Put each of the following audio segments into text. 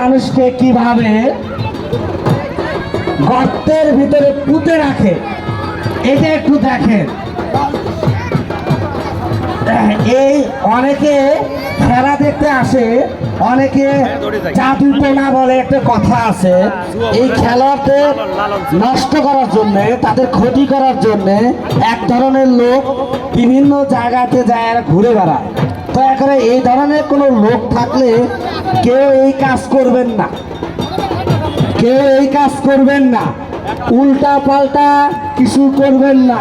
মানুষকে কীভাবে গর্তের ভিতরে পুঁতে রাখে, এটা একটু দেখেন। এই অনেকে খেলা দেখতে আসে, অনেকে জাদু টোনা বলে একটা কথা আছে। এই খেলাতে নষ্ট করার জন্য, তাদের ক্ষতি করার জন্য এক ধরনের লোক বিভিন্ন জায়গাতে যায় ঘুরে বেড়ায়। দয়া করে এই ধরনের কোনো লোক থাকলে কেউ এই কাজ করবেন না। কেউ এই কাজ করবেন না। উল্টা পাল্টা কিছু করবেন না।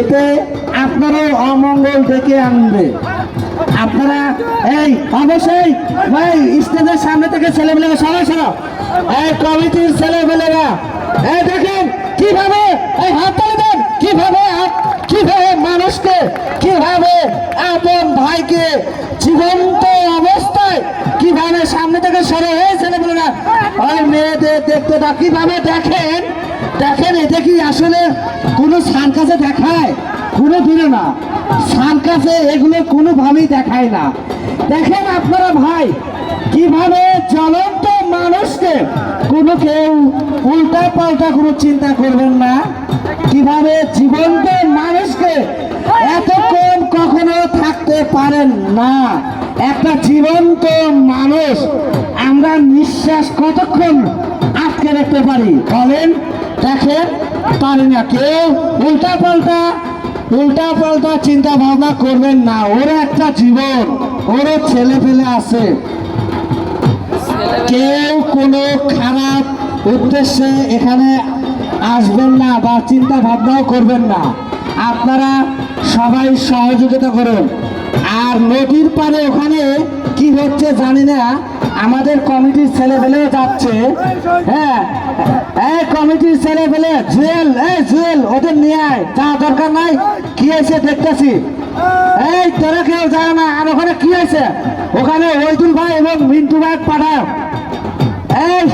এতে আপনারও অমঙ্গল ডেকে আনবে। আপনারা, এই, অবশ্যই, ভাই, স্টেজের সামনে থেকে ছেলেমেলেরা সবাই সরো এই কমিটির ছেলেমেলেরা এই দেখেন, কীভাবে এই হাত দেন, কীভাবে মানুষকে কীভাবে ভাইকে জীবন্ত অবস্থায় কীভাবে সামনে থেকে সরে এই ছেলেমেলেরা ওই মেয়েদের দেখতে না কীভাবে দেখেন? দেখেন, এটা কি আসলে কোনো সার্কাসে দেখায়? কোনো দূরে না। সার্কাসে এগুলো কোনোভাবেই দেখায় না। দেখেন আপনারা ভাই, কীভাবে জ্বলন্ত মানুষকে কোনো কেউ উল্টা পাল্টা কোনো চিন্তা করবেন না। কীভাবে জীবন্ত পারেন না। একটা জীবন্ত মানুষ, আমরা নিঃশ্বাস কতক্ষণ আটকে রাখতে পারি? বলেন, দেখেন, পারি না কেউ। উল্টা পাল্টা উল্টা পাল্টা চিন্তা ভাবনা করবেন না। ওর একটা জীবন ওরও ছেলে পেলে আছে। কেউ কোনো খারাপ উদ্দেশ্যে এখানে আসবেন না বা চিন্তা ভাবনাও করবেন না। আপনারা সবাই সহযোগিতা করুন। আর নদীর পারে ওখানে কি হচ্ছে জানি না। আমাদের কমিটির ছেলেপেলেও যাচ্ছে। হ্যাঁ এই কমিটির ছেলেপেলে জুয়েল, এই জুয়েল, ওদের নিয়ে আয়। যা দরকার নাই, কি হয়েছে দেখতেছি। এই, তোরা কেউ যায় না। আর ওখানে কি হয়েছে? ওখানে ওইদুল ভাই এবং মিন্টু ভাই পাঠাও। এই,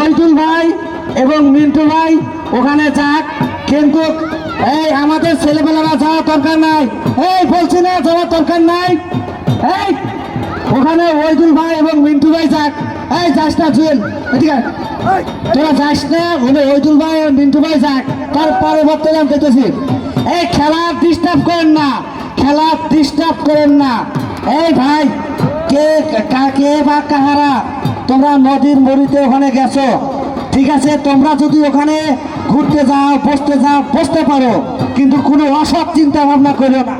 ওইদুল ভাই এবং মিন্টু ভাই ওখানে যাক। কিন্তু এই আমাদের ছেলেবেলারা যাওয়ার দরকার নাই। এই বলছি না যাওয়ার দরকার নাই। এই ওখানে ওইদুল ভাই এবং মিন্টু ভাই যাক। এই যাস না জুয়েল। এদিকে তোরা যাস না ওখানে ওইদুল ভাই আর মিন্টু ভাই যাক। তার পরবর্তী নাম কেটেছি এই খেলা ডিস্টার্ব করেন না। খেলা ডিস্টার্ব করেন না। এই ভাই কে কা- কে বা কাহারা তোমরা নদীর মরিতে ওখানে গেছো? ঠিক আছে, তোমরা যদি ওখানে ঘুরতে যাও, বসতে যাও, বসতে পারো, কিন্তু কোনো অসৎ চিন্তা ভাবনা করো না।